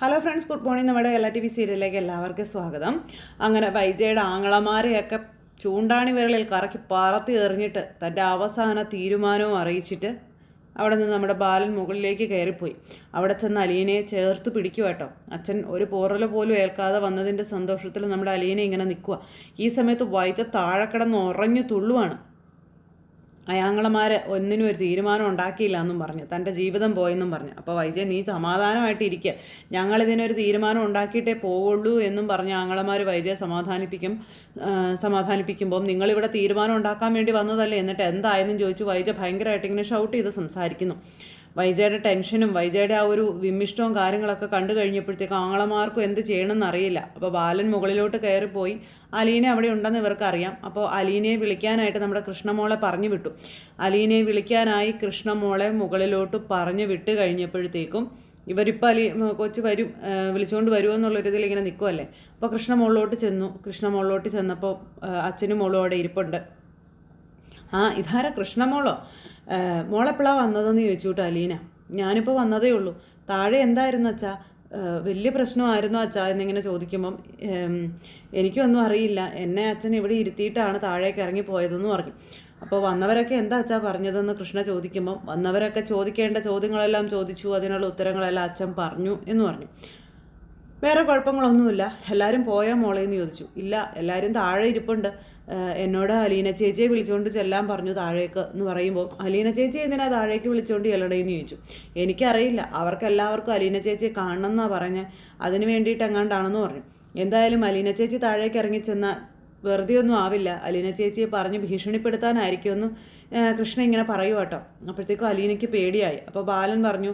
Hello friends good morning നമ്മുടെ എല്ലാ T V സീരിയലിലേക്ക് എല്ലാവർക്കും സ്വാഗതം. അങ്ങനെ വൈജയുടെ ആങ്ങളമാരെയൊക്കെ ചൂണ്ടാണി വിരളിൽ കറക്കി പറത്തി എറിഞ്ഞിട്ട് തന്റെ അവസാന തീരുമാനവും അറിയിച്ചിട്ട് അവിടെ നിന്ന് നമ്മുടെ ബാലൻ മുകളിലേക്ക് കയറിപ്പോയി. അവിടെ ചെന്ന് അലീനയെ ചേർത്ത് പിടിക്കുക കേട്ടോ. അച്ഛൻ ഒരു പോറൽ പോലും ഏൽക്കാതെ വന്നതിന്റെ സന്തോഷത്തിൽ നമ്മുടെ അലീന ഇങ്ങനെ നിൽക്കുക. ഈ സമയത്ത് വൈജ താഴെ കിടന്ന് ഉറഞ്ഞു തുള്ളുവാണ്. അയാങ്ങളമാർ ഒന്നിനും ഒരു തീരുമാനം ഉണ്ടാക്കിയില്ല എന്നും പറഞ്ഞു. തന്റെ ജീവിതം പോയെന്നും പറഞ്ഞു. അപ്പോൾ വൈജയ നീ സമാധാനമായിട്ട് ഇരിക്കുക ഞങ്ങളിതിനൊരു തീരുമാനം ഉണ്ടാക്കിയിട്ടേ പോവുള്ളൂ എന്നും പറഞ്ഞ് ആങ്ങളമാർ വൈദ്യ സമാധാനിപ്പിക്കും സമാധാനിപ്പിക്കുമ്പം നിങ്ങളിവിടെ തീരുമാനം ഉണ്ടാക്കാൻ വേണ്ടി വന്നതല്ലേ? എന്നിട്ട് എന്തായെന്നും ചോദിച്ചു വൈദ്യ ഭയങ്കരമായിട്ട് ഇങ്ങനെ ഷൗട്ട് ചെയ്ത് സംസാരിക്കുന്നു. വൈജയുടെ ടെൻഷനും വൈജയുടെ ആ ഒരു വിമിഷ്ടവും കാര്യങ്ങളൊക്കെ കണ്ടു കഴിഞ്ഞപ്പോഴത്തേക്ക് ആങ്ങളമാർക്കും എന്ത് ചെയ്യണമെന്ന് അറിയില്ല അപ്പോൾ ബാലൻ മുകളിലോട്ട് കയറിപ്പോയി. അലീന അവിടെ ഉണ്ടെന്ന് ഇവർക്കറിയാം. അപ്പോൾ അലീനയെ വിളിക്കാനായിട്ട് നമ്മുടെ കൃഷ്ണമോളെ പറഞ്ഞു വിട്ടു. അലീനയെ വിളിക്കാനായി കൃഷ്ണമോളെ മുകളിലോട്ട് പറഞ്ഞു വിട്ട് കഴിഞ്ഞപ്പോഴത്തേക്കും ഇവരിപ്പോൾ അലി കൊച്ചു വരും വിളിച്ചുകൊണ്ട് വരുമെന്നുള്ളൊരിതിൽ ഇങ്ങനെ നിൽക്കുമല്ലേ അപ്പോൾ കൃഷ്ണമോളിലോട്ട് ചെന്നു. കൃഷ്ണമോളിലോട്ട് ചെന്നപ്പോൾ അച്ഛനും മോളും അവിടെ ഇരിപ്പുണ്ട്. ആ ഇതാരാ കൃഷ്ണമോളോ? മോളെപ്പോഴാ വന്നതെന്ന് ചോദിച്ചു കേട്ടോ അലീന. ഞാനിപ്പോൾ വന്നതേ ഉള്ളൂ. താഴെ എന്തായിരുന്നു അച്ഛാ? വലിയ പ്രശ്നമായിരുന്നു അച്ഛാ എന്നിങ്ങനെ ചോദിക്കുമ്പം? എനിക്കൊന്നും അറിയില്ല. എന്നെ അച്ഛൻ ഇവിടെ ഇരുത്തിയിട്ടാണ് താഴേക്ക് ഇറങ്ങി പോയതെന്ന് പറഞ്ഞു. അപ്പോൾ വന്നവരൊക്കെ എന്താ അച്ഛാ പറഞ്ഞതെന്ന് കൃഷ്ണ ചോദിക്കുമ്പം വന്നവരൊക്കെ ചോദിക്കേണ്ട ചോദ്യങ്ങളെല്ലാം ചോദിച്ചു. അതിനുള്ള ഉത്തരങ്ങളെല്ലാം അച്ഛൻ പറഞ്ഞു എന്ന് പറഞ്ഞു. വേറെ കുഴപ്പങ്ങളൊന്നുമില്ല. എല്ലാവരും പോയോ മോളേന്ന് ചോദിച്ചു. ഇല്ല എല്ലാവരും താഴെ ഇരിപ്പുണ്ട്. എന്നോട് അലീന ചേച്ചിയെ വിളിച്ചുകൊണ്ട് ചെല്ലാൻ പറഞ്ഞു താഴേക്ക് എന്ന് പറയുമ്പോൾ അലീന ചേച്ചി എന്തിനാ താഴേക്ക് വിളിച്ചുകൊണ്ട് ചെല്ലണേന്ന് ചോദിച്ചു. എനിക്കറിയില്ല. അവർക്കെല്ലാവർക്കും അലീന ചേച്ചിയെ കാണണം എന്നാണ് പറഞ്ഞത് അതിന് വേണ്ടിയിട്ട് എങ്ങാണ്ടാണെന്ന് പറഞ്ഞു. എന്തായാലും അലീന ചേച്ചി താഴേക്ക് ഇറങ്ങി ചെന്ന വെറുതെ ഒന്നും ആവില്ല. അലീന ചേച്ചിയെ പറഞ്ഞ് ഭീഷണിപ്പെടുത്താനായിരിക്കുമെന്ന് കൃഷ്ണ ഇങ്ങനെ പറയുക കേട്ടോ അപ്പോഴത്തേക്കും അലീനയ്ക്ക് പേടിയായി. അപ്പോൾ ബാലൻ പറഞ്ഞു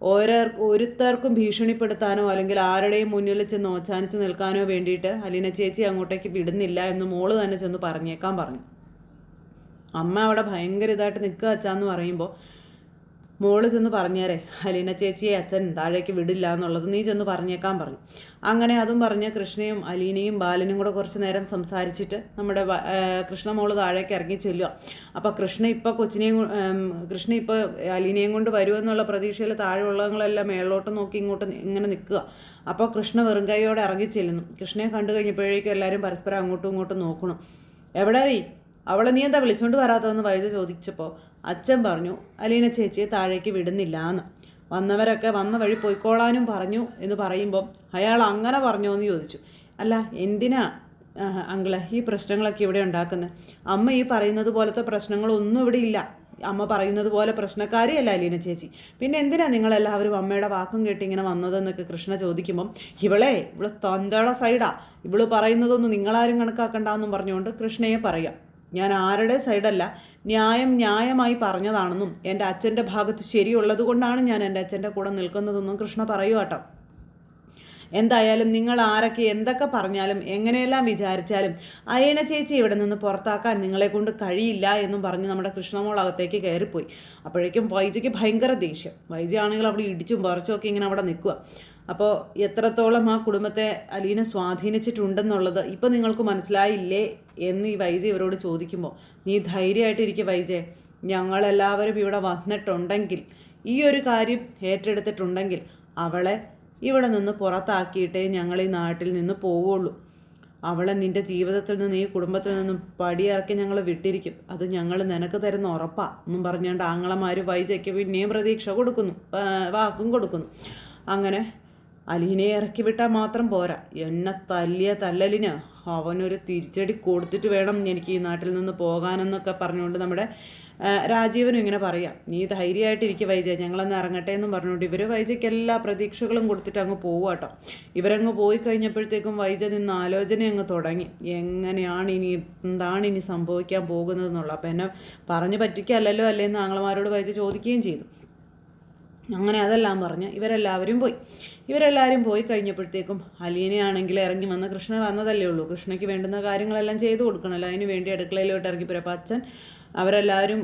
ഓരോ ഒരുത്തർക്കും ഭീഷണിപ്പെടുത്താനോ അല്ലെങ്കിൽ ആരുടെയും മുന്നിൽ ചെന്ന് ഓച്ചാനിച്ച് നിൽക്കാനോ വേണ്ടിയിട്ട് അലീന ചേച്ചി അങ്ങോട്ടേക്ക് വിടുന്നില്ല എന്ന് മോൾ തന്നെ ചെന്ന് പറഞ്ഞേക്കാൻ പറഞ്ഞു. അമ്മ അവിടെ ഭയങ്കര ഇതായിട്ട് നിൽക്കുക അച്ഛാന്ന് പറയുമ്പോൾ മോൾ ചെന്ന് പറഞ്ഞേരെ അലീന ചേച്ചിയെ അച്ഛൻ താഴേക്ക് വിടില്ല എന്നുള്ളത് നീ ചെന്ന് പറഞ്ഞേക്കാൻ പറഞ്ഞു. അങ്ങനെ അതും പറഞ്ഞ് കൃഷ്ണയും അലീനയും ബാലനും കൂടെ കുറച്ച് നേരം സംസാരിച്ചിട്ട് നമ്മുടെ കൃഷ്ണ മോൾ താഴേക്ക് ഇറങ്ങി ചെല്ലുക. അപ്പോൾ കൃഷ്ണ ഇപ്പോൾ കൊച്ചിനെയും കൃഷ്ണ ഇപ്പോൾ അലീനയും കൊണ്ട് വരുമെന്നുള്ള പ്രതീക്ഷയിൽ താഴെയുള്ളവങ്ങളെല്ലാം മേളിലോട്ട് നോക്കി ഇങ്ങോട്ട് ഇങ്ങനെ നിൽക്കുക. അപ്പോൾ കൃഷ്ണ വെറും കൈയോടെ ഇറങ്ങി ചെല്ലുന്നു. കൃഷ്ണയെ കണ്ടു കഴിഞ്ഞപ്പോഴേക്കും എല്ലാവരും പരസ്പരം അങ്ങോട്ടും ഇങ്ങോട്ടും നോക്കണം എവിടെ അവളെ നീ എന്താ വിളിച്ചുകൊണ്ട് വരാത്തതെന്ന് വൈദ്യ ചോദിച്ചപ്പോൾ അച്ഛൻ പറഞ്ഞു അലീന ചേച്ചിയെ താഴേക്ക് വിടുന്നില്ല എന്ന് വന്നവരൊക്കെ വന്ന വഴി പോയിക്കോളാനും പറഞ്ഞു എന്ന് പറയുമ്പം അയാൾ അങ്ങനെ പറഞ്ഞോ എന്ന് ചോദിച്ചു. അല്ല എന്തിനാ അങ്കിൾ ഈ പ്രശ്നങ്ങളൊക്കെ ഇവിടെ ഉണ്ടാക്കുന്നത് അമ്മ ഈ പറയുന്നത് പോലത്തെ പ്രശ്നങ്ങളൊന്നും ഇവിടെ ഇല്ല. അമ്മ പറയുന്നത് പോലെ പ്രശ്നക്കാരിയല്ല അലീന ചേച്ചി. പിന്നെ എന്തിനാ നിങ്ങളെല്ലാവരും അമ്മയുടെ വാക്കും കേട്ട് ഇങ്ങനെ വന്നതെന്നൊക്കെ കൃഷ്ണ ചോദിക്കുമ്പം ഇവളെ ഇവൾ തൊന്തയുടെ സൈഡാ. ഇവൾ പറയുന്നതൊന്നും നിങ്ങളാരും കണക്കാക്കണ്ടെന്നും പറഞ്ഞുകൊണ്ട് കൃഷ്ണയെ പറയാം. ഞാൻ ആരുടെ സൈഡല്ല ന്യായം ന്യായമായി പറഞ്ഞതാണെന്നും എന്റെ അച്ഛന്റെ ഭാഗത്ത് ശരിയുള്ളത് കൊണ്ടാണ് ഞാൻ എന്റെ അച്ഛന്റെ കൂടെ നിൽക്കുന്നതെന്നും കൃഷ്ണ പറയൂ കേട്ടോ. എന്തായാലും നിങ്ങൾ ആരൊക്കെ എന്തൊക്കെ പറഞ്ഞാലും എങ്ങനെയെല്ലാം വിചാരിച്ചാലും അയന ചേച്ചി ഇവിടെ നിന്ന് പുറത്താക്കാൻ നിങ്ങളെ കൊണ്ട് കഴിയില്ല എന്നും പറഞ്ഞ് നമ്മുടെ കൃഷ്ണമോൾ അകത്തേക്ക് കയറിപ്പോയി. അപ്പോഴേക്കും വൈജയ്ക്ക് ഭയങ്കര ദേഷ്യം. വൈജയാണെങ്കിൽ അവിടെ ഇടിച്ചും പറിച്ചും ഒക്കെ ഇങ്ങനെ അവിടെ നിൽക്കുക അപ്പോൾ എത്രത്തോളം ആ കുടുംബത്തെ അലീന സ്വാധീനിച്ചിട്ടുണ്ടെന്നുള്ളത് ഇപ്പം നിങ്ങൾക്ക് മനസ്സിലായില്ലേ എന്ന് ഈ വൈജ ഇവരോട് ചോദിക്കുമ്പോൾ നീ ധൈര്യമായിട്ടിരിക്കുക വൈജയെ ഞങ്ങളെല്ലാവരും ഇവിടെ വന്നിട്ടുണ്ടെങ്കിൽ ഈ ഒരു കാര്യം ഏറ്റെടുത്തിട്ടുണ്ടെങ്കിൽ അവളെ ഇവിടെ നിന്ന് പുറത്താക്കിയിട്ടേ ഞങ്ങൾ ഈ നാട്ടിൽ നിന്ന് പോവുള്ളൂ. അവളെ നിന്റെ ജീവിതത്തിൽ നിന്ന് ഈ കുടുംബത്തിൽ നിന്നും പടിയിറക്കി ഞങ്ങൾ വിട്ടിരിക്കും. അത് ഞങ്ങൾ നിനക്ക് തരുന്ന ഉറപ്പാ എന്നും പറഞ്ഞുകൊണ്ട് ആങ്ങളമാർ വൈജയ്ക്ക് പിന്നെയും പ്രതീക്ഷ കൊടുക്കുന്നു വാക്കും കൊടുക്കുന്നു. അങ്ങനെ അലീനെ ഇറക്കി വിട്ടാൽ മാത്രം പോരാ. എന്നെ തല്ലിയ തല്ലലിന് അവനൊരു തിരിച്ചടി കൊടുത്തിട്ട് വേണം എനിക്ക് ഈ നാട്ടിൽ നിന്ന് പോകാനെന്നൊക്കെ പറഞ്ഞുകൊണ്ട് നമ്മുടെ രാജീവനും ഇങ്ങനെ പറയാം. നീ ധൈര്യമായിട്ടിരിക്കുക വൈജ ഞങ്ങളെന്ന് ഇറങ്ങട്ടെ എന്നും പറഞ്ഞുകൊണ്ട് ഇവർ വൈജയ്ക്ക് എല്ലാ പ്രതീക്ഷകളും കൊടുത്തിട്ട് അങ്ങ് പോവാട്ടോ ഇവരങ്ങ് പോയി കഴിഞ്ഞപ്പോഴത്തേക്കും വൈജ നിന്ന് ആലോചന അങ്ങ് തുടങ്ങി. എങ്ങനെയാണ് ഇനി എന്താണ് ഇനി സംഭവിക്കാൻ പോകുന്നതെന്നുള്ള? അപ്പം എന്നെ പറഞ്ഞു പറ്റിക്കല്ലല്ലോ അല്ലേന്ന് ആങ്ങളമാരോട് വൈജ ചോദിക്കുകയും ചെയ്തു. അങ്ങനെ അതെല്ലാം പറഞ്ഞ് ഇവരെല്ലാവരും പോയി. ഇവരെല്ലാവരും പോയി കഴിഞ്ഞപ്പോഴത്തേക്കും അലീനയാണെങ്കിൽ ഇറങ്ങി വന്ന് കൃഷ്ണ വന്നതല്ലേ ഉള്ളൂ. കൃഷ്ണയ്ക്ക് വേണ്ടുന്ന കാര്യങ്ങളെല്ലാം ചെയ്തു കൊടുക്കണമല്ലോ അതിന് വേണ്ടി അടുക്കളയിലോട്ട് ഇറങ്ങിപ്പോയി അച്ഛൻ അവരെല്ലാവരും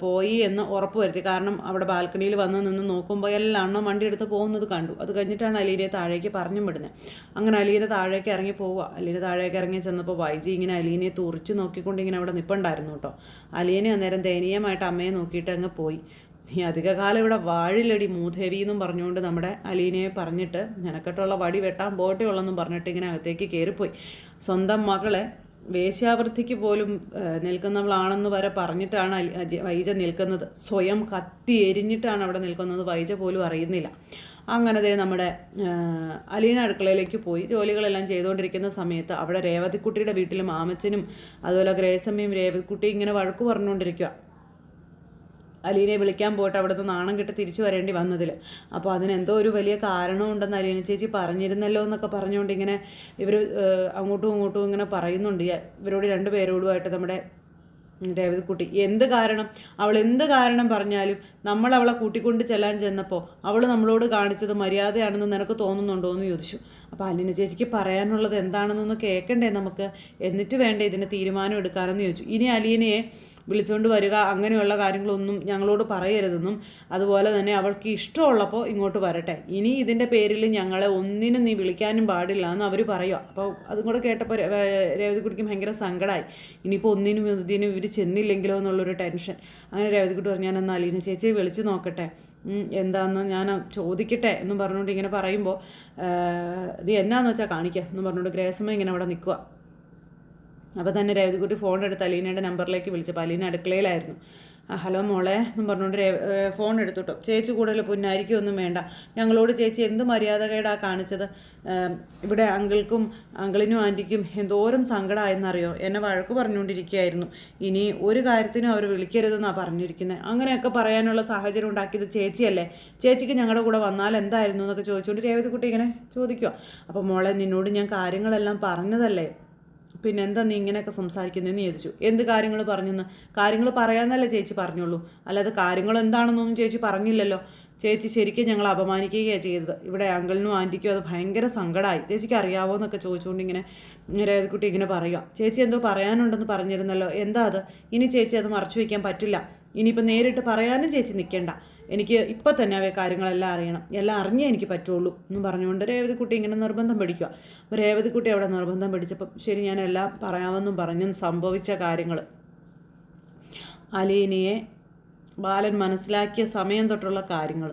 പോയി എന്ന് ഉറപ്പ് വരുത്തി. കാരണം അവിടെ ബാൽക്കണിയിൽ വന്ന് നിന്ന് നോക്കുമ്പോൾ എല്ലാം വണ്ടി എടുത്ത് പോകുന്നത് കണ്ടു. അത് കഴിഞ്ഞിട്ടാണ് അലീനയെ താഴേക്ക് പറഞ്ഞു വിടുന്നത് അങ്ങനെ അലീന താഴേക്ക് ഇറങ്ങി പോവുക. അലീന താഴേക്ക് ഇറങ്ങി ചെന്നപ്പോൾ വൈജി ഇങ്ങനെ അലീനയെ തുറിച്ച് നോക്കിക്കൊണ്ട് ഇങ്ങനെ അവിടെ നിൽപ്പുണ്ടായിരുന്നു കേട്ടോ. അലീന അന്നേരം ദയനീയമായിട്ട് അമ്മയെ നോക്കിയിട്ട് അങ്ങ് പോയി. നീ അധികകാലം ഇവിടെ വാഴിലടി മൂദേവി എന്നും പറഞ്ഞുകൊണ്ട് നമ്മുടെ അലീനയെ പറഞ്ഞിട്ട് നിനക്കെട്ടുള്ള വടി വെട്ടാൻ പോട്ടേ ഉള്ളെന്നും പറഞ്ഞിട്ട് ഇങ്ങനെ അകത്തേക്ക് കയറിപ്പോയി. സ്വന്തം മകളെ വേശ്യാവൃത്തിക്ക് പോലും നിൽക്കുന്നവളാണെന്ന് വരെ പറഞ്ഞിട്ടാണ് വൈജ നിൽക്കുന്നത്. സ്വയം കത്തി എരിഞ്ഞിട്ടാണ് അവിടെ നിൽക്കുന്നത് വൈജ പോലും അറിയുന്നില്ല. അങ്ങനത്തെ നമ്മുടെ അലീന അടുക്കളയിലേക്ക് പോയി. ജോലികളെല്ലാം ചെയ്തുകൊണ്ടിരിക്കുന്ന സമയത്ത് അവിടെ രേവതിക്കുട്ടിയുടെ വീട്ടിലും ആമച്ചനും അതുപോലെ ഗ്രേസമ്മയും രേവതിക്കുട്ടിയും ഇങ്ങനെ വഴക്ക് പറഞ്ഞുകൊണ്ടിരിക്കുക അലീനെ വിളിക്കാൻ പോയിട്ട് അവിടുന്ന് നാണം കിട്ടി തിരിച്ചു വരേണ്ടി വന്നതിൽ അപ്പോൾ അതിനെന്തോ ഒരു വലിയ കാരണമുണ്ടെന്ന് അലീന ചേച്ചി പറഞ്ഞിരുന്നല്ലോ എന്നൊക്കെ പറഞ്ഞുകൊണ്ട് ഇങ്ങനെ ഇവർ അങ്ങോട്ടും ഇങ്ങോട്ടും ഇങ്ങനെ പറയുന്നുണ്ട്. ഇവരോട് രണ്ട് പേരോടുമായിട്ട് നമ്മുടെ രേവതിക്കുട്ടി. എന്ത് കാരണം? അവൾ എന്ത് കാരണം പറഞ്ഞാലും നമ്മൾ അവളെ കൂട്ടിക്കൊണ്ട് ചെല്ലാൻ ചെന്നപ്പോൾ അവൾ നമ്മളോട് കാണിച്ചത് മര്യാദയാണെന്ന് നിനക്ക് തോന്നുന്നുണ്ടോ എന്ന് ചോദിച്ചു. അപ്പോൾ അലീന ചേച്ചിക്ക് പറയാനുള്ളത് എന്താണെന്നൊന്ന് കേൾക്കണ്ടേ നമുക്ക്? എന്നിട്ട് വേണ്ടേ ഇതിന് തീരുമാനം എടുക്കാനെന്ന് ചോദിച്ചു. ഇനി അലീനയെ വിളിച്ചുകൊണ്ട് വരിക അങ്ങനെയുള്ള കാര്യങ്ങളൊന്നും ഞങ്ങളോട് പറയരുതെന്നും അതുപോലെ തന്നെ അവൾക്ക് ഇഷ്ടമുള്ളപ്പോൾ ഇങ്ങോട്ട് വരട്ടെ. ഇനി ഇതിന്റെ പേരിൽ ഞങ്ങളെ ഒന്നിനും നീ വിളിക്കാനും പാടില്ല എന്ന് അവർ പറയുക അപ്പോൾ അതും കൂടെ കേട്ടപ്പോൾ രേവതിക്കുട്ടിക്ക് ഭയങ്കര സങ്കടമായി ഇനിയിപ്പോൾ ഒന്നിനും ഇതിനും ഇവർ ചെന്നില്ലെങ്കിലോ എന്നുള്ളൊരു ടെൻഷൻ. അങ്ങനെ രേവതിക്കുട്ടി പറഞ്ഞു ഞാൻ എന്നാൽ അലീന ചേച്ചിയെ വിളിച്ച് നോക്കട്ടെ. എന്താന്ന് ഞാൻ ചോദിക്കട്ടെ എന്നും പറഞ്ഞുകൊണ്ട് ഇങ്ങനെ പറയുമ്പോൾ നീ എന്നാന്ന് വെച്ചാൽ കാണിക്കുക എന്ന് പറഞ്ഞുകൊണ്ട് ഗ്രേസമ്മ ഇങ്ങനെ അവിടെ നിൽക്കുക അപ്പോൾ തന്നെ രേവതിക്കുട്ടി ഫോൺ എടുത്ത് അലീനയുടെ നമ്പറിലേക്ക് വിളിച്ചപ്പോൾ അലീന അടുക്കളയിലായിരുന്നു. ഹലോ മോളെ എന്നും പറഞ്ഞുകൊണ്ട് ഫോൺ എടുത്തുട്ടോ. ചേച്ചി കൂടുതൽ പുന്നായിരിക്കൊന്നും വേണ്ട. ഞങ്ങളോട് ചേച്ചി എന്ത് മര്യാദകേടാണ് കാണിച്ചത്? ഇവിടെ അങ്കിൾക്കും അങ്കിളിനും ആന്റിക്കും എന്തോരം സങ്കടമായെന്നറിയോ എന്നെ വഴക്ക് പറഞ്ഞുകൊണ്ടിരിക്കുകയായിരുന്നു. ഇനി ഒരു കാര്യത്തിനും അവർ വിളിക്കരുതെന്നാണ് പറഞ്ഞിരിക്കുന്നത് അങ്ങനെയൊക്കെ പറയാനുള്ള സാഹചര്യം ഉണ്ടാക്കിയത് ചേച്ചിയല്ലേ. ചേച്ചിക്ക് ഞങ്ങളുടെ കൂടെ വന്നാൽ എന്തായിരുന്നു? എന്നൊക്കെ ചോദിച്ചുകൊണ്ട് രേവതിക്കുട്ടി ഇങ്ങനെ ചോദിക്കുക അപ്പോൾ മോളെ നിന്നോട് ഞാൻ കാര്യങ്ങളെല്ലാം പറഞ്ഞതല്ലേ? പിന്നെ എന്താ നീ ഇങ്ങനെയൊക്കെ സംസാരിക്കുന്നതെന്ന് ചോദിച്ചു. എന്ത് കാര്യങ്ങൾ പറഞ്ഞെന്ന്? കാര്യങ്ങൾ പറയാമെന്നല്ലേ ചേച്ചി പറഞ്ഞുള്ളൂ. അല്ലാതെ കാര്യങ്ങൾ എന്താണെന്നൊന്നും ചേച്ചി പറഞ്ഞില്ലല്ലോ. ചേച്ചി ശരിക്കും ഞങ്ങൾ അപമാനിക്കുകയാണ് ചെയ്തത്. ഇവിടെ അങ്കിളിനും ആന്റിക്കും അത് ഭയങ്കര സങ്കടമായി ചേച്ചിക്ക് അറിയാവോ എന്നൊക്കെ ചോദിച്ചുകൊണ്ട് ഇങ്ങനെ രേവതിക്കുട്ടി ഇങ്ങനെ പറയുക ചേച്ചി എന്തോ പറയാനുണ്ടെന്ന് പറഞ്ഞിരുന്നല്ലോ. എന്താ അത്? ഇനി ചേച്ചി അത് മറച്ചു വയ്ക്കാൻ പറ്റില്ല. ഇനിയിപ്പോൾ നേരിട്ട് പറയാനും ചേച്ചി നിൽക്കേണ്ട എനിക്ക് ഇപ്പം തന്നെ അവയെ കാര്യങ്ങളെല്ലാം അറിയണം. എല്ലാം അറിഞ്ഞേ എനിക്ക് പറ്റുള്ളൂ എന്ന് പറഞ്ഞുകൊണ്ട് രേവതിക്കുട്ടി ഇങ്ങനെ നിർബന്ധം പിടിക്കുക അപ്പോൾ രേവതിക്കുട്ടി അവിടെ നിർബന്ധം പിടിച്ചപ്പം ശരി ഞാൻ എല്ലാം പറയാമെന്നും പറഞ്ഞും സംഭവിച്ച കാര്യങ്ങൾ അലീനയെ ബാലൻ മനസ്സിലാക്കിയ സമയം തൊട്ടുള്ള കാര്യങ്ങൾ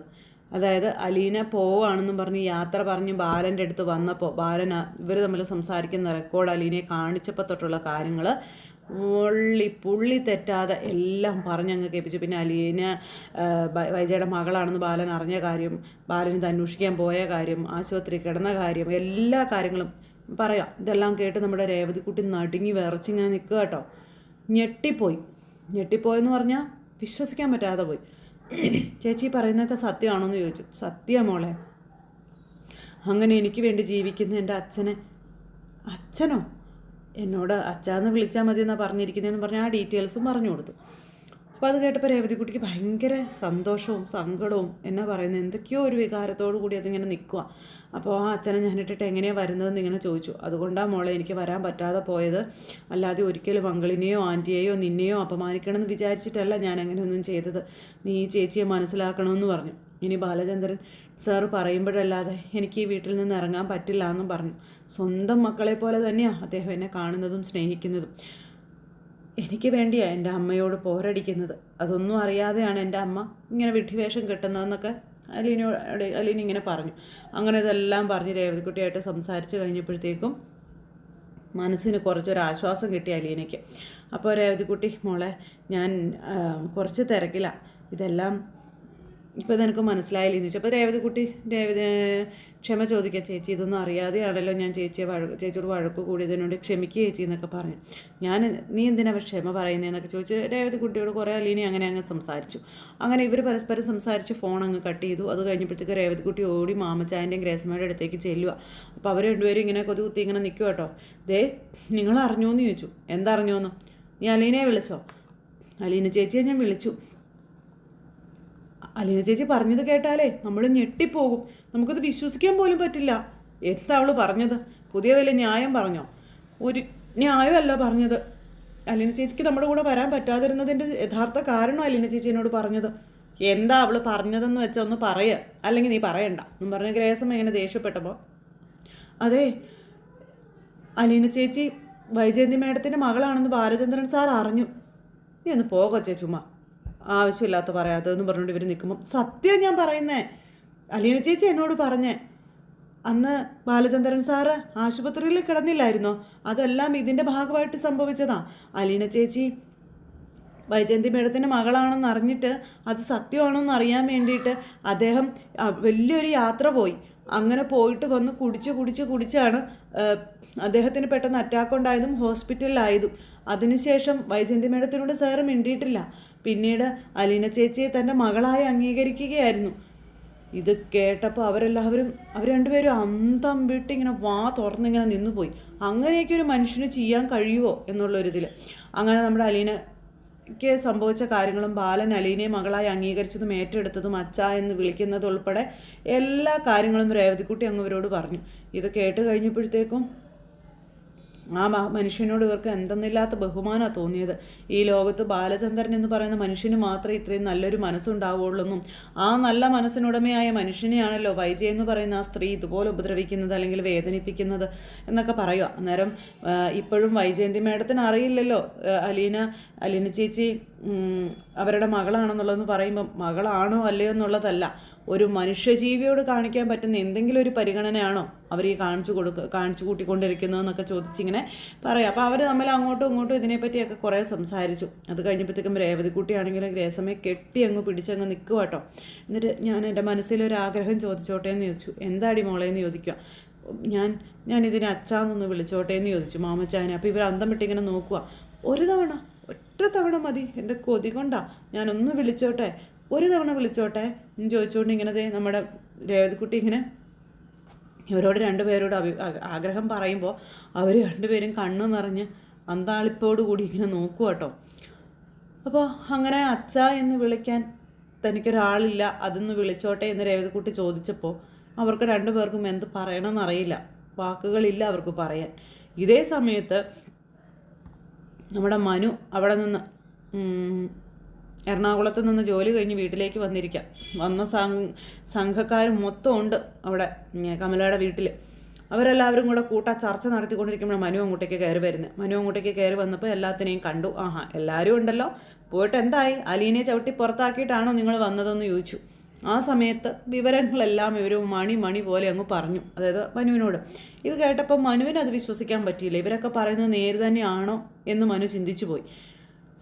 അതായത് അലീന പോവുകയാണെന്നും പറഞ്ഞ് യാത്ര പറഞ്ഞ് ബാലന്റെ അടുത്ത് വന്നപ്പോൾ ബാലൻ ഇവർ തമ്മിൽ സംസാരിക്കുന്ന റെക്കോർഡ് അലീനയെ കാണിച്ചപ്പോൾ തൊട്ടുള്ള കാര്യങ്ങൾ ഉള്ളി പുള്ളി തെറ്റാതെ എല്ലാം പറഞ്ഞങ്ങ് കേൾപ്പിച്ചു. പിന്നെ അലീന വൈജയുടെ മകളാണെന്ന് ബാലൻ അറിഞ്ഞ കാര്യം ഇത് അന്വേഷിക്കാൻ പോയ കാര്യം ആശുപത്രി കിടന്ന കാര്യം എല്ലാ കാര്യങ്ങളും പറയാം. ഇതെല്ലാം കേട്ട് നമ്മുടെ രേവതിക്കുട്ടി നടുങ്ങി വിറച്ചിങ്ങനെ നിൽക്കുക കേട്ടോ. ഞെട്ടിപ്പോയി. ഞെട്ടിപ്പോയെന്ന് പറഞ്ഞാൽ വിശ്വസിക്കാൻ പറ്റാതെ പോയി. ചേച്ചി പറയുന്നതൊക്കെ സത്യമാണോ എന്ന് ചോദിച്ചു. സത്യ മോളെ. അങ്ങനെ എനിക്ക് വേണ്ടി ജീവിക്കുന്ന എന്റെ അച്ഛനെ അച്ഛനോ? എന്നോട് അച്ഛാന്ന് വിളിച്ചാൽ മതി എന്നാണ് പറഞ്ഞിരിക്കുന്നതെന്ന് പറഞ്ഞ് ആ ഡീറ്റെയിൽസും പറഞ്ഞു കൊടുത്തു. അപ്പോൾ അത് കേട്ടപ്പോൾ രേവതിക്കുട്ടിക്ക് ഭയങ്കര സന്തോഷവും സങ്കടവും എന്നാ പറയുന്നത് എന്തൊക്കെയോ ഒരു വികാരത്തോടു കൂടി അതിങ്ങനെ നിൽക്കുക അപ്പോൾ ആ അച്ഛനെ ഞാനിട്ടിട്ട് എങ്ങനെയാണ് വരുന്നതെന്ന് ഇങ്ങനെ ചോദിച്ചു. അതുകൊണ്ടാണ് മോളെ എനിക്ക് വരാൻ പറ്റാതെ പോയത്. അല്ലാതെ ഒരിക്കലും അങ്കിളിനെയോ ആന്റിയെയോ നിന്നെയോ അപമാനിക്കണമെന്ന് വിചാരിച്ചിട്ടല്ല ഞാൻ അങ്ങനെയൊന്നും ചെയ്തത്. നീ ചേച്ചിയെ മനസ്സിലാക്കണമെന്ന് പറഞ്ഞു. ഇനി ബാലചന്ദ്രൻ സാർ പറയുമ്പോഴല്ലാതെ എനിക്ക് ഈ വീട്ടിൽ നിന്ന് ഇറങ്ങാൻ പറ്റില്ല എന്നും പറഞ്ഞു. സ്വന്തം മക്കളെ പോലെ തന്നെയാണ് അദ്ദേഹം എന്നെ കാണുന്നതും സ്നേഹിക്കുന്നതും. എനിക്ക് വേണ്ടിയാണ് എന്റെ അമ്മയോട് പോരടിക്കുന്നത്. അതൊന്നും അറിയാതെയാണ് എന്റെ അമ്മ ഇങ്ങനെ വിഡ്ഢിവേഷം കിട്ടുന്നതെന്നൊക്കെ അലീനോട് അലീന ഇങ്ങനെ പറഞ്ഞു. അങ്ങനെ ഇതെല്ലാം പറഞ്ഞ് രേവതിക്കുട്ടിയായിട്ട് സംസാരിച്ച് കഴിഞ്ഞപ്പോഴത്തേക്കും മനസ്സിന് കുറച്ചൊരാശ്വാസം കിട്ടി അലീനയ്ക്ക്. അപ്പോൾ രേവതിക്കുട്ടി മോളെ ഞാൻ കുറച്ച് തിരക്കില്ല ഇതെല്ലാം ഇപ്പോൾ നിനക്ക് മനസ്സിലായില്ല എന്ന് ചോദിച്ചു. അപ്പോൾ രേവതിക്കുട്ടി രേവതി ക്ഷമ ചോദിക്കുക ചേച്ചി ഇതൊന്നും അറിയാതെയാണല്ലോ ഞാൻ ചേച്ചിയെ വഴ ചേച്ചിയോട് വഴക്ക് കൂടിയതിനോട് ക്ഷമിക്കുക ചേച്ചി എന്നൊക്കെ പറഞ്ഞു. ഞാൻ നീ എന്തിനാ ക്ഷമ പറയുന്നതെന്നൊക്കെ ചോദിച്ച് രേവതിക്കുട്ടിയോട് കുറേ അലീനി അങ്ങനെ അങ്ങ് സംസാരിച്ചു. അങ്ങനെ ഇവർ പരസ്പരം സംസാരിച്ച് ഫോൺ അങ്ങ് കട്ട് ചെയ്തു. അത് കഴിഞ്ഞപ്പോഴത്തേക്ക് രേവതിക്കുട്ടി ഓടി മാമച്ചായന്റെയും ഗ്രേസമ്മയുടെ അടുത്തേക്ക് ചെല്ലുക അപ്പോൾ അവർ രണ്ടുപേരും ഇങ്ങനെ കൊതി കുത്തി ഇങ്ങനെ നിൽക്കുക കേട്ടോ ദേ നിങ്ങൾ അറിഞ്ഞോ എന്ന് ചോദിച്ചു. എന്തറിഞ്ഞോന്ന്? നീ അലീനയെ വിളിച്ചോ? അലീന ചേച്ചിയെ ഞാൻ വിളിച്ചു. അലീന ചേച്ചി പറഞ്ഞത് കേട്ടാലേ നമ്മൾ ഞെട്ടിപ്പോകും. നമുക്കത് വിശ്വസിക്കാൻ പോലും പറ്റില്ല. എന്താ അവൾ പറഞ്ഞത്? പുതിയ വല്ല ന്യായം പറഞ്ഞോ? ഒരു ന്യായമല്ല പറഞ്ഞത്. അലീന ചേച്ചിക്ക് നമ്മുടെ കൂടെ വരാൻ പറ്റാതിരുന്നതിന്റെ യഥാർത്ഥ കാരണം അലീന ചേച്ചി എന്നോട് പറഞ്ഞത്. എന്താ അവൾ പറഞ്ഞതെന്ന് വെച്ചാൽ ഒന്ന് പറയുക അല്ലെങ്കിൽ നീ പറയണ്ട. എന്നും പറഞ്ഞ ഗ്രേസം എങ്ങനെ ദേഷ്യപ്പെട്ടപ്പോൾ അതെ അലീന ചേച്ചി വൈജയന്തി മേഡത്തിന്റെ മകളാണെന്ന് ബാലചന്ദ്രൻ സാർ അറിഞ്ഞു. നീ ഒന്ന് പോകൊച്ചേ ചുമ്മാ. ആവശ്യമില്ലാത്ത പറയാത്തതെന്ന് പറഞ്ഞുകൊണ്ട് ഇവർ നിൽക്കുമ്പോൾ സത്യം ഞാൻ പറയുന്നേ. അലീന ചേച്ചി എന്നോട് പറഞ്ഞേ അന്ന് ബാലചന്ദ്രൻ സാറ് ആശുപത്രിയിൽ കിടന്നില്ലായിരുന്നോ? അതെല്ലാം ഇതിന്റെ ഭാഗമായിട്ട് സംഭവിച്ചതാ. അലീന ചേച്ചി വൈജയന്തി മേഡത്തിന്റെ മകളാണെന്ന് അറിഞ്ഞിട്ട് അത് സത്യമാണെന്ന് അറിയാൻ വേണ്ടിയിട്ട് അദ്ദേഹം വലിയൊരു യാത്ര പോയി. അങ്ങനെ പോയിട്ട് വന്ന് കുടിച്ച് കുടിച്ച് കുടിച്ചാണ് അദ്ദേഹത്തിന് പെട്ടെന്ന് അറ്റാക്ക് ഉണ്ടായതും ഹോസ്പിറ്റലിലായതും അതിനുശേഷം വൈജയന്തി മേഡത്തിനോട് സാറ് മിണ്ടിയിട്ടില്ല. പിന്നീട് അലീന ചേച്ചിയെ തന്റെ മകളായി അംഗീകരിക്കുകയായിരുന്നു. ഇത് കേട്ടപ്പോൾ അവരെല്ലാവരും അവർ രണ്ടുപേരും അന്തം വിട്ട് ഇങ്ങനെ വാ തുറന്നിങ്ങനെ നിന്നുപോയി. അങ്ങനെയൊക്കെ ഒരു മനുഷ്യന് ചെയ്യാൻ കഴിയുമോ എന്നുള്ളൊരിതിൽ അങ്ങനെ നമ്മുടെ അലീനയ്ക്ക് സംഭവിച്ച കാര്യങ്ങളും ബാലൻ അലീനയെ മകളായി അംഗീകരിച്ചതും ഏറ്റെടുത്തതും അച്ഛ എന്ന് വിളിക്കുന്നതുൾപ്പെടെ എല്ലാ കാര്യങ്ങളും രേവതിക്കുട്ടി അങ്ങ് പറഞ്ഞു. ഇത് കേട്ട് കഴിഞ്ഞപ്പോഴത്തേക്കും ആ മനുഷ്യനോട് ഇവർക്ക് എന്തെന്നില്ലാത്ത ബഹുമാനമാണ് തോന്നിയത്. ഈ ലോകത്ത് ബാലചന്ദ്രൻ എന്ന് പറയുന്ന മനുഷ്യന് മാത്രമേ ഇത്രയും നല്ലൊരു മനസ്സുണ്ടാവുള്ളൂ ആ നല്ല മനസ്സിനുടമയായ മനുഷ്യനെയാണല്ലോ വൈജയ എന്ന് പറയുന്ന ആ സ്ത്രീ ഇതുപോലെ ഉപദ്രവിക്കുന്നത് അല്ലെങ്കിൽ വേദനിപ്പിക്കുന്നത് എന്നൊക്കെ പറയുക. അന്നേരം ഇപ്പോഴും വൈജയന്തി മേഡത്തിന് അറിയില്ലല്ലോ. അലീന അലീന ചേച്ചി അവരുടെ മകളാണെന്നുള്ളതെന്ന് പറയുമ്പം മകളാണോ അല്ലയോ എന്നുള്ളതല്ല. ഒരു മനുഷ്യജീവിയോട് കാണിക്കാൻ പറ്റുന്ന എന്തെങ്കിലും ഒരു പരിഗണനയാണോ അവർ ഈ കാണിച്ചു കൊടുക്ക കാണിച്ചു കൂട്ടിക്കൊണ്ടിരിക്കുന്നതെന്നൊക്കെ ചോദിച്ചിങ്ങനെ പറയാം. അപ്പോൾ അവർ തമ്മിൽ അങ്ങോട്ടും ഇങ്ങോട്ടും ഇതിനെപ്പറ്റിയൊക്കെ കുറേ സംസാരിച്ചു. അത് കഴിഞ്ഞപ്പോഴത്തേക്കും രേവതിക്കുട്ടിയാണെങ്കിലും ഗ്രേസമ്മയെ കെട്ടി അങ്ങ് പിടിച്ചങ്ങ് നിൽക്കുക കേട്ടോ. എന്നിട്ട് ഞാൻ എന്റെ മനസ്സിലൊരു ആഗ്രഹം ചോദിച്ചോട്ടെ എന്ന് ചോദിച്ചു. എന്താടി മോളെ എന്ന് ചോദിക്കുക. ഞാൻ ഞാൻ ഇതിനെ അച്ചാന്നൊന്ന് വിളിച്ചോട്ടെ എന്ന് ചോദിച്ചു മാമച്ചാനെ. അപ്പോൾ ഇവർ അന്തം വിട്ടിങ്ങനെ നോക്കുക ഒരു തവണ ഒറ്റ തവണ മതി. എന്റെ കൊതി കൊണ്ടാ. ഞാനൊന്ന് വിളിച്ചോട്ടെ. ഒരു തവണ വിളിച്ചോട്ടെ എന്ന് ചോദിച്ചുകൊണ്ട് ഇങ്ങനെ നമ്മുടെ രേവതിക്കുട്ടി ഇങ്ങനെ ഇവരോട് രണ്ടുപേരോട് അഭി ആഗ്രഹം പറയുമ്പോൾ അവർ രണ്ടുപേരും കണ്ണു നിറഞ്ഞ് അന്താളിപ്പോട് കൂടി ഇങ്ങനെ നോക്കുക കേട്ടോ അപ്പോൾ അങ്ങനെ അച്ഛ എന്ന് വിളിക്കാൻ തനിക്കൊരാളില്ല അതൊന്ന് വിളിച്ചോട്ടെ എന്ന് രേവതിക്കുട്ടി ചോദിച്ചപ്പോൾ അവർക്ക് രണ്ടുപേർക്കും എന്ത് പറയണമെന്നറിയില്ല വാക്കുകളില്ല അവർക്ക് പറയാൻ. ഇതേ സമയത്ത് നമ്മുടെ മനു അവിടെ നിന്ന് എറണാകുളത്ത് നിന്ന് ജോലി കഴിഞ്ഞ് വീട്ടിലേക്ക് വന്നിരിക്കാം. വന്ന സംഘ സംഘക്കാർ മൊത്തം ഉണ്ട് അവിടെ കമലയുടെ വീട്ടിൽ അവരെല്ലാവരും കൂടെ കൂട്ട ചർച്ച നടത്തിക്കൊണ്ടിരിക്കുമ്പോൾ മനു അങ്ങോട്ടേക്ക് കയറി വരുന്നത് മനു അങ്ങോട്ടേക്ക് കയറി വന്നപ്പോൾ എല്ലാത്തിനെയും കണ്ടു. ആഹാ എല്ലാവരും ഉണ്ടല്ലോ. പോയിട്ട് എന്തായി? അലീനെ ചവിട്ടി പുറത്താക്കിയിട്ടാണോ നിങ്ങൾ വന്നതെന്ന് ചോദിച്ചു. ആ സമയത്ത് വിവരങ്ങളെല്ലാം ഇവർ മണി മണി പോലെ അങ്ങ് പറഞ്ഞു. അതായത് മനുവിനോട്. ഇത് കേട്ടപ്പോൾ മനുവിന് അത് വിശ്വസിക്കാൻ പറ്റിയില്ല. ഇവരൊക്കെ പറയുന്നത് നേര് തന്നെയാണോ എന്ന് മനു ചിന്തിച്ചു പോയി.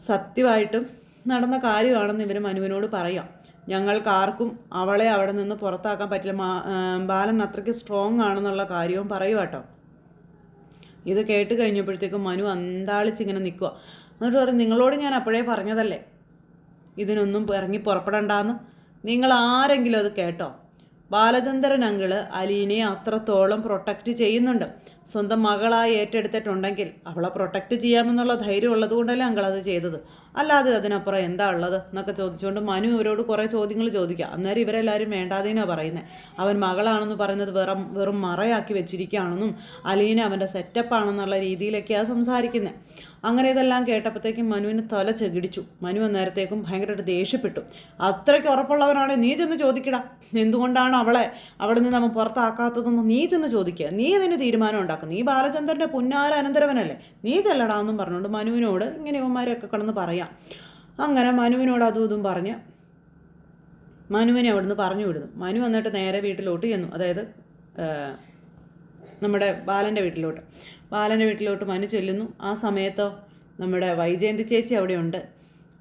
സത്യമായിട്ടും നടന്ന കാര്യമാണെന്ന് ഇവർ മനുവിനോട് പറയാം. ഞങ്ങൾക്ക് ആർക്കും അവളെ അവിടെ നിന്ന് പുറത്താക്കാൻ പറ്റില്ല. ബാലൻ അത്രയ്ക്ക് സ്ട്രോങ് ആണെന്നുള്ള കാര്യവും പറയുക കേട്ടോ ഇത് കേട്ട് കഴിഞ്ഞപ്പോഴത്തേക്കും മനു അന്താളിച്ചിങ്ങനെ നിൽക്കുക എന്നിട്ട് പറയും നിങ്ങളോട് ഞാൻ അപ്പോഴേ പറഞ്ഞതല്ലേ? ഇതിനൊന്നും ഇറങ്ങി പുറപ്പെടണ്ടെന്ന്. നിങ്ങൾ ആരെങ്കിലും അത് കേട്ടോ? ബാലചന്ദ്രൻ അങ്കിൾ അലീനെ അത്രത്തോളം പ്രൊട്ടക്റ്റ് ചെയ്യുന്നുണ്ട്. സ്വന്തം മകളായി ഏറ്റെടുത്തിട്ടുണ്ടെങ്കിൽ അവളെ പ്രൊട്ടക്റ്റ് ചെയ്യാമെന്നുള്ള ധൈര്യം ഉള്ളത് കൊണ്ടല്ലേ അങ്കിൾ അത് ചെയ്തത്. അല്ലാതെ അതിനപ്പുറം എന്താ ഉള്ളത് എന്നൊക്കെ ചോദിച്ചുകൊണ്ട് മനു ഇവരോട് കുറേ ചോദ്യങ്ങൾ ചോദിക്കുക. അന്നേരം ഇവരെല്ലാവരും വേണ്ടാതീനാണ് പറയുന്നത് അവൻ മകളാണെന്ന് പറയുന്നത് വെറും വെറും മറയാക്കി വെച്ചിരിക്കുകയാണെന്നും അലീന അവന്റെ സെറ്റപ്പാണെന്നുള്ള രീതിയിലൊക്കെയാണ് സംസാരിക്കുന്നത് അങ്ങനെ ഇതെല്ലാം കേട്ടപ്പോഴത്തേക്കും മനുവിന് തല ചെകിടിച്ചു. മനു അന്നേരത്തേക്കും ഭയങ്കരമായിട്ട് ദേഷ്യപ്പെട്ടു. അത്രയ്ക്ക് ഉറപ്പുള്ളവനാണ് നീ ചെന്ന് ചോദിക്കടാ. എന്തുകൊണ്ടാണ് അവളെ അവിടെ നിന്ന് അവൻ പുറത്താക്കാത്തതെന്ന് നീ ചെന്ന് ചോദിക്കുക? നീ ഇതിന് തീരുമാനം ഉണ്ടാക്കും. നീ ബാലചന്ദ്രന്റെ പുന്നാര അനന്തരവനല്ലേ? നീ ചെല്ലടാ എന്നും പറഞ്ഞുകൊണ്ട് മനുവിനോട് ഇങ്ങനെ ഇവന്മാരെയൊക്കെ കിടന്ന് പറയാം. അങ്ങനെ മനുവിനോട് അതും ഇതും പറഞ്ഞ് മനുവിനെ അവിടുന്ന് പറഞ്ഞു വിടുന്നു. മനു വന്നിട്ട് നേരെ വീട്ടിലോട്ട് ചെന്നു. അതായത് നമ്മുടെ ബാലന്റെ വീട്ടിലോട്ട്. ബാലന്റെ വീട്ടിലോട്ട് മനു ചെല്ലുന്നു. ആ സമയത്തോ നമ്മുടെ വൈജയന്തി ചേച്ചി അവിടെയുണ്ട്.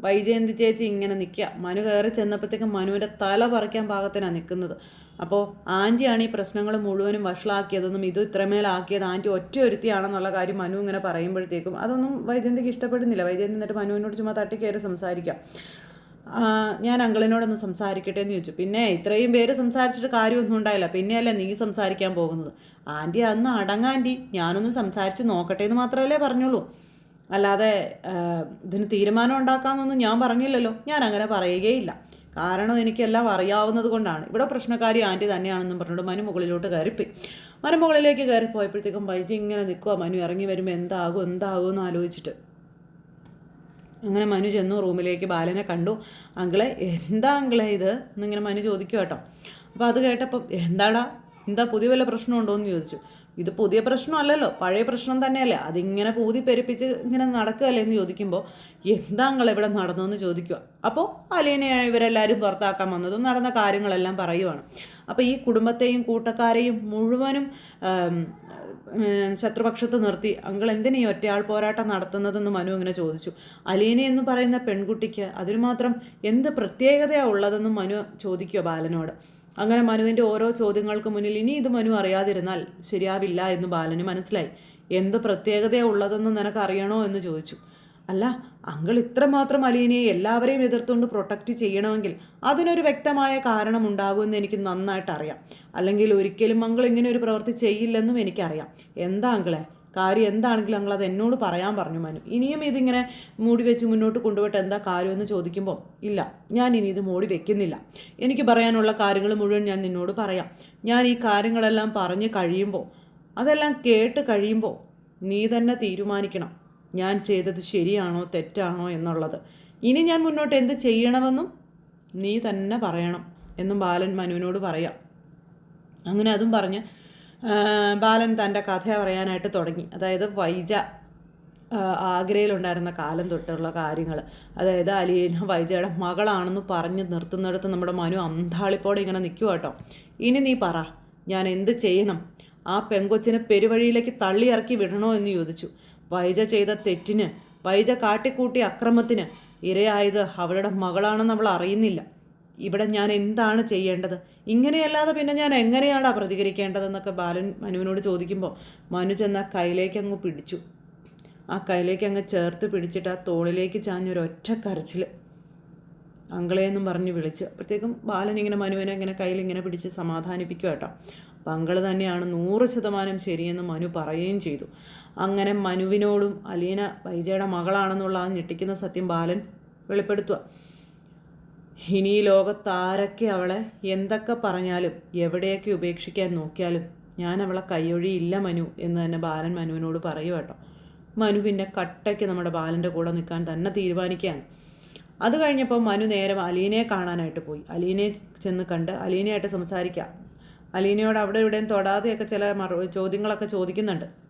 വൈജയന്തി ചേച്ചി ഇങ്ങനെ നിൽക്കുക. മനു കയറി ചെന്നപ്പോഴത്തേക്കും മനുവിന്റെ തല പറിക്കാൻ പാകത്തിനാണ് നിൽക്കുന്നത്. അപ്പോൾ ആന്റിയാണ് ഈ പ്രശ്നങ്ങൾ മുഴുവനും വഷളാക്കിയതെന്നും ഇത് ഇത്രമേലാക്കിയത് ആന്റി ഒറ്റ ഒരുത്തിയാണെന്നുള്ള കാര്യം മനു ഇങ്ങനെ പറയുമ്പോഴത്തേക്കും അതൊന്നും വൈജയന്തിക്ക് ഇഷ്ടപ്പെടുന്നില്ല. വൈജയന്തി എന്നിട്ട് മനുവിനോട് ചുമ്മാ തട്ടിക്കയറി സംസാരിക്കാം. ഞാൻ അങ്കിളിനോടൊന്ന് സംസാരിക്കട്ടെ എന്ന് ചോദിച്ചു. പിന്നെ ഇത്രയും പേര് സംസാരിച്ചിട്ട് കാര്യമൊന്നും ഉണ്ടായില്ല. പിന്നെയല്ലേ നീ സംസാരിക്കാൻ പോകുന്നത്? ആന്റി അന്ന് അടങ്ങാന്റി ഞാനൊന്ന് സംസാരിച്ച് നോക്കട്ടെ എന്ന് മാത്രമല്ലേ പറഞ്ഞുള്ളൂ. അല്ലാതെ ഇതിന് തീരുമാനം ഉണ്ടാക്കാമെന്നൊന്നും ഞാൻ പറഞ്ഞില്ലല്ലോ. ഞാൻ അങ്ങനെ പറയുകയില്ല. കാരണം എനിക്കെല്ലാം അറിയാവുന്നത് കൊണ്ടാണ്. ഇവിടെ പ്രശ്നക്കാരി ആന്റി തന്നെയാണെന്നും പറഞ്ഞുകൊണ്ട് മനു മുകളിലോട്ട് കയറിപ്പോയി. മനു മുകളിലേക്ക് കയറിപ്പോയപ്പോഴത്തേക്കും വൈജി ഇങ്ങനെ നിൽക്കുക മനു ഇറങ്ങി വരുമ്പോൾ എന്താകും എന്താകും എന്ന് ആലോചിച്ചിട്ട്. അങ്ങനെ മനു ചെന്നു റൂമിലേക്ക് ബാലനെ കണ്ടു. അങ്കിളെ എന്താ അങ്കിളെ ഇത്? എന്നിങ്ങനെ മനു ചോദിക്കും കേട്ടോ. അപ്പോൾ അത് കേട്ടപ്പം എന്താടാ? എന്താ പുതിയ വല്ല പ്രശ്നമുണ്ടോ? എന്ന് ചോദിച്ചു. ഇത് പുതിയ പ്രശ്നമല്ലല്ലോ പഴയ പ്രശ്നം തന്നെയല്ലേ. അതിങ്ങനെ പൂതി പെരുപ്പിച്ച് ഇങ്ങനെ നടക്കുകയല്ലേ? എന്ന് ചോദിക്കുമ്പോൾ എന്താ നിങ്ങൾ ഇവിടെ നടന്നതെന്ന് ചോദിക്കുക അപ്പോൾ അലീനെ ഇവരെല്ലാവരും പുറത്താക്കാൻ വന്നതും നടന്ന കാര്യങ്ങളെല്ലാം പറയുവാണ്. അപ്പോൾ ഈ കുടുംബത്തെയും കൂട്ടക്കാരെയും മുഴുവനും ശത്രുപക്ഷത്ത് നിർത്തി. അങ്കിൾ എന്തിനാ ഈ ഒറ്റയാൾ പോരാട്ടം നടത്തുന്നതെന്ന് മനു ഇങ്ങനെ ചോദിച്ചു. അലീന എന്ന് പറയുന്ന പെൺകുട്ടിക്ക് അതിന് മാത്രം എന്ത് പ്രത്യേകതയാണ് ഉള്ളതെന്നും മനു ചോദിക്കുക ബാലനോട്. അങ്ങനെ മനുവിന്റെ ഓരോ ചോദ്യങ്ങൾക്ക് മുന്നിൽ ഇനി ഇത് മനു അറിയാതിരുന്നാൽ ശരിയാവില്ല എന്ന് ബാലന് മനസ്സിലായി. എന്ത് പ്രത്യേകതയാണ് ഉള്ളതെന്ന് നിനക്കറിയണോ എന്ന് ചോദിച്ചു. അല്ല അങ്കിൾ ഇത്രമാത്രം അലീനയെ എല്ലാവരെയും എതിർത്തുകൊണ്ട് പ്രൊട്ടക്റ്റ് ചെയ്യണമെങ്കിൽ അതിനൊരു വ്യക്തമായ കാരണം ഉണ്ടാകുമെന്ന് എനിക്ക് നന്നായിട്ട് അറിയാം അല്ലെങ്കിൽ ഒരിക്കലും അങ്കിൾ ഇങ്ങനെ ഒരു പ്രവൃത്തി ചെയ്യില്ലെന്നും എനിക്കറിയാം. എന്താ അങ്കിളെ? കാര്യം എന്താണെങ്കിലും അങ്ങൾ അത് എന്നോട് പറയാൻ പറഞ്ഞു മനു. ഇനിയും ഇതിങ്ങനെ മൂടി വെച്ച് മുന്നോട്ട് കൊണ്ടുപോയിട്ട് എന്താ കാര്യമെന്ന് ചോദിക്കുമ്പോൾ ഇല്ല ഞാൻ ഇനി ഇത് മൂടി വെക്കുന്നില്ല. എനിക്ക് പറയാനുള്ള കാര്യങ്ങൾ മുഴുവൻ ഞാൻ നിന്നോട് പറയാം. ഞാൻ ഈ കാര്യങ്ങളെല്ലാം പറഞ്ഞ് കഴിയുമ്പോൾ അതെല്ലാം കേട്ട് കഴിയുമ്പോൾ നീ തന്നെ തീരുമാനിക്കണം. ഞാൻ ചെയ്തത് ശരിയാണോ തെറ്റാണോ എന്നുള്ളത്. ഇനി ഞാൻ മുന്നോട്ട് എന്ത് ചെയ്യണമെന്നും നീ തന്നെ പറയണം എന്നും ബാലൻ മനുവിനോട് പറയാം. അങ്ങനെ അതും പറഞ്ഞ് ബാലൻ തന്റെ കഥ പറയാനായിട്ട് തുടങ്ങി. അതായത് വൈജ ആഗ്രയിലുണ്ടായിരുന്ന കാലം തൊട്ടുള്ള കാര്യങ്ങൾ. അതായത് അലീന വൈജയുടെ മകളാണെന്ന് പറഞ്ഞ് നിർത്തുന്നിടത്ത് നമ്മുടെ മനു അന്താളിപ്പോടെ ഇങ്ങനെ നിൽക്കുക കേട്ടോ. ഇനി നീ പറ ഞാൻ എന്ത് ചെയ്യണം? ആ പെങ്കൊച്ചിനെ പെരുവഴിയിലേക്ക് തള്ളിയിറക്കി വിടണോ എന്ന് ചോദിച്ചു. വൈജ ചെയ്ത തെറ്റിന് വൈജ കാട്ടിക്കൂട്ടിയ അക്രമത്തിന് ഇരയായത് അവളുടെ മകളാണെന്ന് അവൾ അറിയുന്നില്ല. ഇവിടെ ഞാൻ എന്താണ് ചെയ്യേണ്ടത്? ഇങ്ങനെയല്ലാതെ പിന്നെ ഞാൻ എങ്ങനെയാടാ പ്രതികരിക്കേണ്ടതെന്നൊക്കെ ബാലൻ മനുവിനോട് ചോദിക്കുമ്പോൾ മനു ചെന്ന കയ്യിലേക്ക് അങ്ങ് പിടിച്ചു. ആ കയ്യിലേക്ക് അങ്ങ് ചേർത്ത് പിടിച്ചിട്ട് ആ തോളിലേക്ക് ചാഞ്ഞൊരു ഒറ്റ കരച്ചിൽ അങ്കളെ എന്നും പറഞ്ഞ് വിളിച്ച്. അപ്പോഴത്തേക്കും ബാലൻ ഇങ്ങനെ മനുവിനെ ഇങ്ങനെ കയ്യിൽ ഇങ്ങനെ പിടിച്ച് സമാധാനിപ്പിക്കുക കേട്ടോ. അപ്പം അങ്കൾ തന്നെയാണ് നൂറ് ശതമാനം ശരിയെന്ന് മനു പറയുകയും ചെയ്തു. അങ്ങനെ മനുവിനോടും അലീന വൈജയുടെ മകളാണെന്നുള്ള ആ ഞെട്ടിക്കുന്ന സത്യം ബാലൻ വെളിപ്പെടുത്തുക. ഇനി ലോകത്താരൊക്കെ അവളെ എന്തൊക്കെ പറഞ്ഞാലും എവിടെയൊക്കെ ഉപേക്ഷിക്കാൻ നോക്കിയാലും ഞാൻ അവളെ കൈയൊഴിയില്ല മനു എന്ന് തന്നെ ബാലൻ മനുവിനോട് പറയുക കേട്ടോ. മനു പിന്നെ കട്ടയ്ക്ക് നമ്മുടെ ബാലന്റെ കൂടെ നിൽക്കാൻ തന്നെ തീരുമാനിക്കുകയാണ്. അത് കഴിഞ്ഞപ്പോൾ മനു നേരം അലീനയെ കാണാനായിട്ട് പോയി. അലീനയെ ചെന്ന് കണ്ട് അലീനയായിട്ട് സംസാരിക്കാം. അലീനയോട് അവിടെ ഇവിടെയും തൊടാതെയൊക്കെ ചില മറു ചോദ്യങ്ങളൊക്കെ ചോദിക്കുന്നുണ്ട്.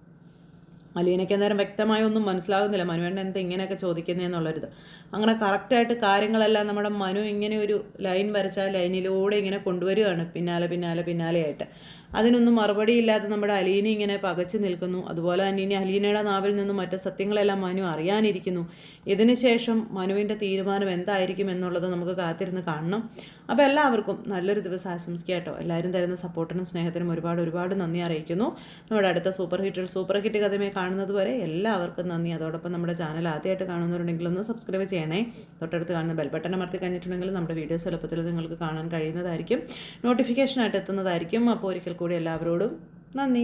അലീനയ്ക്ക് അന്നേരം വ്യക്തമായി ഒന്നും മനസ്സിലാകുന്നില്ല. മനുവേണ്ട എന്താ ഇങ്ങനെയൊക്കെ ചോദിക്കുന്നതെന്നുള്ളൊരിത് അങ്ങനെ കറക്റ്റായിട്ട് കാര്യങ്ങളെല്ലാം നമ്മുടെ മനു ഇങ്ങനെ ഒരു ലൈൻ വരച്ച ലൈനിലൂടെ ഇങ്ങനെ കൊണ്ടുവരികയാണ് പിന്നാലെ പിന്നാലെ പിന്നാലെയായിട്ട്. അതിനൊന്നും മറുപടിയില്ലാതെ നമ്മുടെ അലീന ഇങ്ങനെ പകച്ചു നിൽക്കുന്നു. അതുപോലെ തന്നെ ഇനി അലീനയുടെ നാവിൽ നിന്നും മറ്റ് സത്യങ്ങളെല്ലാം മനു അറിയാനിരിക്കുന്നു. ഇതിനുശേഷം മനുവിന്റെ തീരുമാനം എന്തായിരിക്കും എന്നുള്ളത് നമുക്ക് കാത്തിരുന്ന് കാണണം. അപ്പോൾ എല്ലാവർക്കും നല്ലൊരു ദിവസം ആശംസിക്കാട്ടോ എല്ലാവരും തരുന്ന സപ്പോർട്ടിനും സ്നേഹത്തിനും ഒരുപാട് ഒരുപാട് നന്ദി അറിയിക്കുന്നു. നമ്മുടെ അടുത്ത സൂപ്പർ ഹിറ്റിൽ സൂപ്പർ ഹിറ്റ് കഥമേ കാണുന്നത് വരെ എല്ലാവർക്കും നന്ദി. അതോടൊപ്പം നമ്മുടെ ചാനൽ ആദ്യമായിട്ട് കാണുന്നവരുണ്ടെങ്കിൽ ഒന്ന് സബ്സ്ക്രൈബ് ചെയ്യണേ. തൊട്ടടുത്ത് കാണുന്ന ബെൽ ബട്ടൺ അമർത്തി കഴിഞ്ഞിട്ടുണ്ടെങ്കിൽ നമ്മുടെ വീഡിയോസ് എളുപ്പത്തിൽ നിങ്ങൾക്ക് കാണാൻ കഴിയുന്നതായിരിക്കും. നോട്ടിഫിക്കേഷനായിട്ട് എത്തുന്നതായിരിക്കും. അപ്പോൾ ഒരിക്കൽ കൂടി എല്ലാവരോടും നന്ദി.